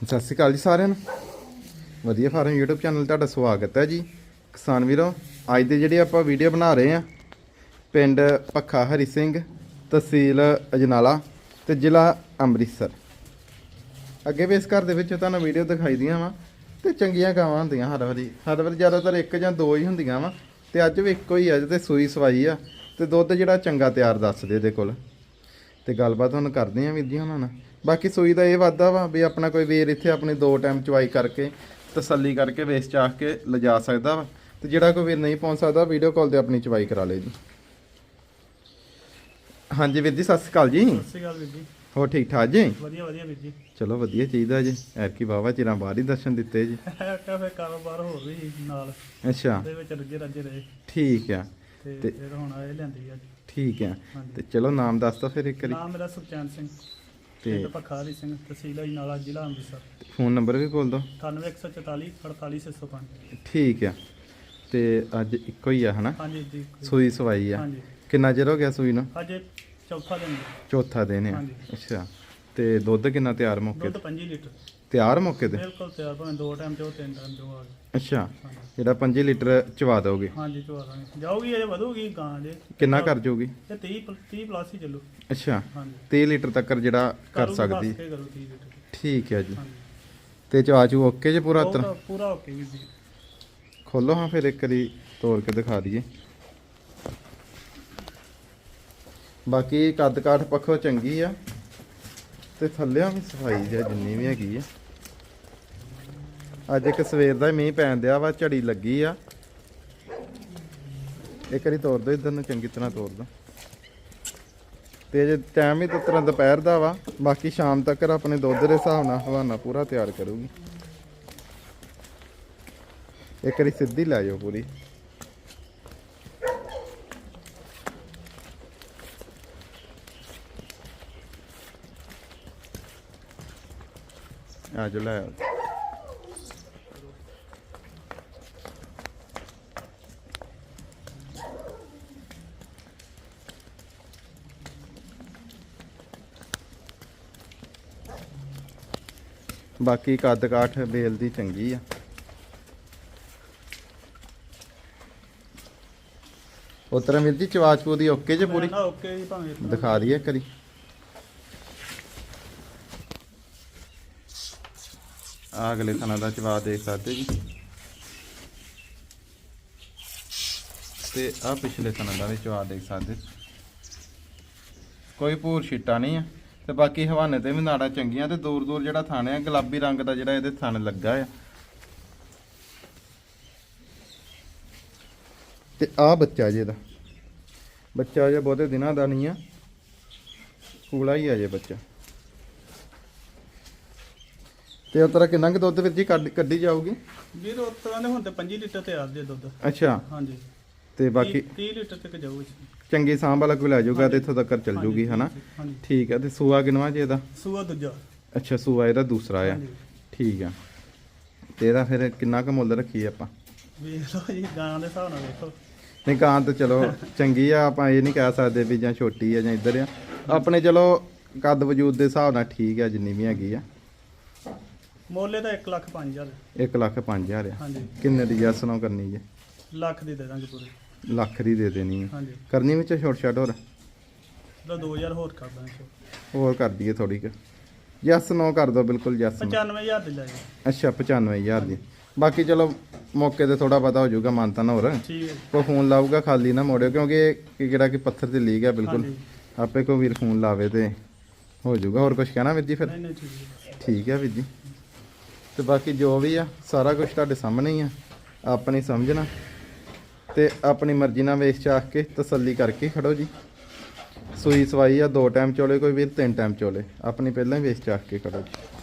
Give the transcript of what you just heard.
ਸਤਿ ਸ਼੍ਰੀ ਅਕਾਲ ਜੀ ਸਾਰਿਆਂ ਨੂੰ। ਵਧੀਆ ਫਾਰਮ YouTube ਚੈਨਲ ਤੁਹਾਡਾ ਸਵਾਗਤ ਹੈ ਜੀ। ਕਿਸਾਨ ਵੀਰੋ, ਅੱਜ ਦੇ ਜਿਹੜੇ ਆਪਾਂ ਵੀਡੀਓ ਬਣਾ ਰਹੇ ਆ ਪਿੰਡ ਪੱਖਾ ਹਰੀ ਸਿੰਘ, ਤਹਿਸੀਲ ਅਜਨਾਲਾ ਤੇ ਜ਼ਿਲ੍ਹਾ ਅੰਮ੍ਰਿਤਸਰ। ਅੱਗੇ ਵੀ ਇਸ ਘਰ ਦੇ ਵਿੱਚ ਤੁਹਾਨੂੰ ਵੀਡੀਓ ਦਿਖਾਈ ਦੀਆਂ ਵਾ ਤੇ ਚੰਗੀਆਂ ਗਾਵਾਂ ਹੁੰਦੀਆਂ ਹਰ ਵਾਰੀ। ਹਰ ਵਾਰੀ ਜ਼ਿਆਦਾਤਰ ਇੱਕ ਜਾਂ ਦੋ ਹੀ ਹੁੰਦੀਆਂ ਵਾ ਤੇ ਅੱਜ ਵੀ ਇੱਕੋ ਹੀ ਆ ਤੇ ਸੂਈ ਸਵਾਈ ਆ ਤੇ ਦੁੱਧ ਜਿਹੜਾ ਚੰਗਾ ਤਿਆਰ ਦੱਸਦੇ ਇਹਦੇ ਕੋਲ। ਤੇ ਗੱਲਬਾਤ ਹੁਣ ਕਰਦੇ ਆਂ ਵੀਰ ਜੀ ਉਹਨਾਂ ਨਾਲ। ਬਾਕੀ ਸੂਈ ਦਾ ਇਹ ਵਾਦਾ ਵਾ ਵੀ ਆਪਣਾ ਕੋਈ ਵੀਰ ਇੱਥੇ ਆਪਣੀ ਦੋ ਟਾਈਮ ਚਵਾਈ ਕਰਕੇ ਤਸੱਲੀ ਕਰਕੇ ਵੇਚ ਚਾਹ ਕੇ ਲਿਜਾ ਸਕਦਾ ਵਾ। ਤੇ ਜਿਹੜਾ ਕੋਈ ਵੀਰ ਨਹੀਂ ਪਹੁੰਚ ਸਕਦਾ ਵੀਡੀਓ ਕਾਲ ਤੇ ਆਪਣੀ ਚਵਾਈ ਕਰਾ ਲੇ ਜੀ। ਹਾਂਜੀ ਵੀਰ ਜੀ ਸਤਿ ਸ਼੍ਰੀ ਅਕਾਲ ਜੀ। ਸਤਿ ਸ਼੍ਰੀ ਅਕਾਲ ਵੀਰ ਜੀ। ਹੋ ਠੀਕ ਠਾਕ ਜੀ? ਵਧੀਆ ਵਧੀਆ ਵੀਰ ਜੀ। ਚਲੋ ਵਧੀਆ ਚਾਹੀਦਾ ਜੀ। ਐਰਕੀ ਬਾਵਾ ਚਿਰਾਂ ਬਾਹਰ ਹੀ ਦਰਸ਼ਨ ਦਿੱਤੇ ਜੀ। ਕਾ ਫੇ ਕਾਰੋਬਾਰ ਹੋਰ ਵੀ ਨਾਲ ਅੱਛਾ। ਦੇ ਵਿੱਚ ਰੱਜੇ ਰੱਜੇ ਰਹੇ। ਠੀਕ ਆ। ਤੇ ਫਿਰ ਹੁਣ ਆਏ ਲੈਂਦੀ ਅੱਜ ਠੀਕ ਆ ਹਾਂਜੀ। ਤੇ ਚਲੋ ਨਾਮ ਦੱਸ ਦੋ ਫਿਰ ਇੱਕ ਵਾਰੀ। ਨਾਮ ਮੇਰਾ ਸੁਖਚੈਨ ਸਿੰਘ ਤੇ ਪਿੰਡ ਪਖਾਰੀ ਸਿੰਘ ਤਹਿਸੀਲ ਅਜਨਾਲਾ ਜ਼ਿਲ੍ਹਾ ਅੰਮ੍ਰਿਤਸਰ। ਫੋਨ ਨੰਬਰ ਵੀ ਬੋਲ ਦੋ 9144 48605 ਠੀਕ ਆ ਤੇ ਅੱਜ ਇੱਕੋ ਹੀ ਆ ਹਨਾ? ਹਾਂਜੀ ਜੀ ਸੂਈ ਸਵਾਈ ਆ। ਹਾਂਜੀ। ਕਿੰਨਾ ਚਿਰ ਹੋ ਗਿਆ ਸੂਈ ਨੂੰ? ਅੱਜ ਚੌਥਾ ਦਿਨ। ਜੀ। ਚੌਥਾ ਦਿਨ ਆ। ਹਾਂਜੀ। ਅੱਛਾ। ਤੇ ਦੁੱਧ ਕਿੰਨਾ ਤਿਆਰ ਮੌਕੇ ਦੁੱਧ ਤੇ? 5 ਲੀਟਰ। ਤਿਆਰ ਮੌਕੇ ਤੇ? ਬਿਲਕੁਲ ਤਿਆਰ ਭਾਵੇਂ ਦੋ ਟਾਈਮ ਤੇ ਉਹ ਤਿੰਨ ਟਾਈਮ ਤੇ ਉਹ ਆ ਗਏ ਅੱਛਾ ਜਿਹੜਾ 5 ਲੀਟਰ ਚਵਾ ਦੋਗੇ ਹਾਂਜੀ ਚਵਾ ਦਾਂਗੇ। ਜਾਊਗੀ ਅਜੇ ਵਧੂਗੀ ਗਾਂ ਜੇ ਕਿੰਨਾ ਕਰ ਜੂਗੀ ਤੇ 30 ਪਲ- 30 ਪਲੱਸ ਹੀ ਚੱਲੂ। ਅੱਛਾ ਹਾਂਜੀ। 30 ਲੀਟਰ ਤੱਕ ਜਿਹੜਾ ਕਰ ਸਕਦੀ। ਬਸ ਕੇ ਕਰੂ 30 ਲੀਟਰ। ਠੀਕ ਹੈ ਜੀ। ਤੇ ਚਵਾ ਚੂ ਓਕੇ ਜੇ ਪੂਰਾ ਤਰ ਪੂਰਾ ਓਕੇ ਜੀ। ਖੋਲੋ ਹਾਂ ਫਿਰ ਇੱਕ ਵਾਰੀ ਤੋੜ ਕੇ ਦਿਖਾ ਦਈਏ। ਬਾਕੀ ਕੱਦ ਕਾਠ ਪੱਖੋਂ ਚੰਗੀ ਆ। ਤੇ ਥੱਲਿਆਂ ਵੀ ਸਫ਼ਾਈ ਜਿਹਾ ਜਿੰਨੀ ਵੀ ਹੈਗੀ ਆ। ਅੱਜ ਇੱਕ ਸਵੇਰ ਦਾ ਹੀ ਮੀਂਹ ਪੈਣ ਦਿਆ ਵਾ, ਝੜੀ ਲੱਗੀ ਆ। ਇੱਕ ਵਾਰੀ ਤੋੜ ਦੋ ਇਧਰ ਨੂੰ, ਚੰਗੀ ਤਰ੍ਹਾਂ ਤੋੜ ਦੋ। ਤੇ ਜੇ ਟਾਈਮ ਵੀ ਤਰ੍ਹਾਂ ਦੁਪਹਿਰ ਦਾ ਵਾ, ਬਾਕੀ ਸ਼ਾਮ ਤੱਕ ਆਪਣੇ ਦੁੱਧ ਦੇ ਹਿਸਾਬ ਨਾਲ ਹਵਾਨਾ ਪੂਰਾ ਤਿਆਰ ਕਰੂਗੀ। ਇੱਕ ਵਾਰੀ ਸਿੱਧੀ ਲੈ ਜਾਓ ਪੂਰੀ। ਆ ਜੋ ਲੈ ਆਓ। ਬਾਕੀ ਕੱਦ ਕਾਠ ਬੇਲ ਦੀ ਚੰਗੀ ਆ। ਉਤਰਾ ਵੀਰ ਜੀ ਚਵਾਚਪੂ ਦੀ ਓਕੇ ਜੇ ਪੂਰੀ? ਨਾ ਓਕੇ ਜੀ ਭਾਵੇਂ ਇਸ ਤਰ੍ਹਾਂ ਦਿਖਾ ਦਈਏ ਕਰੀ ਆ ਅਗਲੇ ਥਾਣਾ ਦਾ ਚਵਾ ਦੇਖ ਸਕਦੇ ਜੀ। ਤੇ ਆ ਪਿਛਲੇ ਥਾਣਾ ਦਾ ਵੀ ਚਵਾ ਦੇਖ ਸਕਦੇ। ਕੋਈ ਭੂਰ ਛਿੱਟਾ ਨਹੀਂ ਆ। ਤੇ ਬਾਕੀ ਹਵਾਨੇ ਤੇ ਵੀ ਨਾੜਾਂ ਚੰਗੀਆਂ ਤੇ ਦੂਰ ਦੂਰ ਜਿਹੜਾ ਥਾਣੇ ਆ ਗੁਲਾਬੀ ਰੰਗ ਦਾ ਜਿਹੜਾ ਇਹਦੇ ਥਣ ਲੱਗਾ ਆ। ਤੇ ਆ ਬੱਚਾ ਜੀ ਇਹਦਾ ਬੱਚਾ ਅਜੇ ਬਹੁਤੇ ਦਿਨਾਂ ਦਾ ਨਹੀਂ ਆ। ਕੂਲਾ ਹੀ ਆ ਜੇ ਬੱਚਾ। ਤੇ ਉਹ ਤਰ੍ਹਾਂ ਕਿੰਨਾ ਕੁ ਦੁੱਧ ਵਿੱਚ ਜੀ ਕੱਢ ਕੱਢੀ ਜਾਊਗੀ? ਵੀਰ ਉਸ ਤਰ੍ਹਾਂ ਦੇ ਹੁਣ ਤੇ 5 ਲੀਟਰ ਤੇ ਆਦੇ ਦੁੱਧ। ਅੱਛਾ। ਹਾਂਜੀ। ਤੇ ਬਾਕੀ 30 ਲੀਟਰ ਤੱਕ ਜਾਊ ਜੀ। ਚੰਗੀ ਸਾਂਭ ਵਾਲਾ ਕੋਈ ਲੈ ਜਾਊਗਾ ਤੇ ਇੱਥੋਂ ਤੱਕ ਚੱਲ ਜੂਗੀ ਹਨਾ? ਹਾਂਜੀ ਠੀਕ ਆ ਤੇ ਸੂਆ ਕਿਨਵਾ ਜੀ ਇਹਦਾ? ਸੂਆ ਦੂਜਾ। ਅੱਛਾ ਸੂਆ ਇਹਦਾ ਦੂਸਰਾ ਆ। ਠੀਕ ਆ। ਤੇ ਇਹਦਾ ਫਿਰ ਕਿੰਨਾ ਕੁ ਮੁੱਲ ਰੱਖੀਏ ਆਪਾਂ? ਵੇਖ ਲਓ ਜੀ ਗਾਂ ਦੇ ਹਿਸਾਬ ਨਾਲ ਵੇਖੋ। ਨਹੀਂ ਕਾਂ ਤਾਂ ਚਲੋ ਚੰਗੀ ਆ ਆਪਾਂ ਇਹ ਨਹੀਂ ਕਹਿ ਸਕਦੇ ਵੀ ਜਾਂ ਛੋਟੀ ਆ ਜਾਂ ਇੱਧਰ ਆ। ਆਪਣੇ ਚਲੋ ਕੱਦ ਵਜੂਦ ਦੇ ਹਿਸਾਬ ਨਾਲ ਠੀਕ ਆ ਜਿੰਨੀ ਵੀ ਹੈਗੀ ਆ। ਮੋਲੇ ਤਾਂ 1 ਲੱਖ 5000 1 ਲੱਖ 5000 ਆ। ਹਾਂਜੀ। ਕਿੰਨੇ ਦੀ ਜੈਸ ਨੂੰ ਕਰਨੀ ਜੇ। ਲੱਖ ਦੀ ਦੇ ਦਾਂਗੇ ਪੂਰੇ। ਲੱਖ ਦੀ ਦੇ ਦੇਣੀ ਹਾਂਜੀ। ਕਰਨੀ ਵਿੱਚ ਛੋਟ ਛਾਟ ਹੋਰ? ਤਾਂ 2000 ਹੋਰ ਕਰ ਦਾਂਗੇ। ਹੋਰ ਕਰ ਦਈਏ ਥੋੜੀ ਕੁ। ਜੈਸ ਨੋ ਕਰ ਦੋ ਬਿਲਕੁਲ ਜੈਸ 95000 ਦੀ ਲੈ ਜੀ ਅੱਛਾ 95000 ਦੀ। ਬਾਕੀ ਚਲੋ ਮੌਕੇ ਤੇ ਥੋੜਾ ਪਤਾ ਹੋ ਜਾਊਗਾ ਮਾਨਤਾ ਨਾ ਹੋਰ। ਠੀਕ ਹੈ। ਕੋ ਫੋਨ ਲਾਊਗਾ ਖਾਲੀ ਨਾ ਮੋੜਿਓ ਕਿਉਂਕਿ ਇਹ ਕਿ ਜਿਹੜਾ ਕਿ ਪੱਥਰ ਤੇ ਲੀਕ ਆ ਬਿਲਕੁਲ। ਹਾਂਜੀ। ਆਪੇ ਕੋ ਵੀਰ ਫੋਨ ਲਾਵੇ ਤੇ ਹੋ ਜਾਊਗਾ। ਹੋਰ ਕੁਝ ਕਹਿਣਾ ਵੀਰ ਜੀ ਫਿਰ? ਨਹੀਂ ਨਹੀਂ ਠੀਕ ਹੈ। ਠੀਕ ਹੈ ਵੀਰ ਜੀ। ਤੇ ਬਾਕੀ ਜੋ ਵੀ ਆ ਸਾਰਾ ਕੁਝ ਤੁਹਾਡੇ ਸਾਹਮਣੇ ਹੀ ਆ। ਆਪਣੀ ਸਮਝਣਾ ਤੇ ਆਪਣੀ ਮਰਜ਼ੀ ਨਾਲ ਵੇਚ ਚਾਖ ਕੇ ਤਸੱਲੀ ਕਰਕੇ ਖੜੋ ਜੀ। ਸੂਈ ਸਵਾਈ ਆ, ਦੋ ਟਾਈਮ ਚੋਲੇ, ਕੋਈ ਵੀਰ ਤਿੰਨ ਟਾਈਮ ਚੋਲੇ। ਆਪਣੀ ਪਹਿਲਾਂ ਹੀ ਵੇਚ ਚਾਖ ਕੇ ਖੜੋ ਜੀ।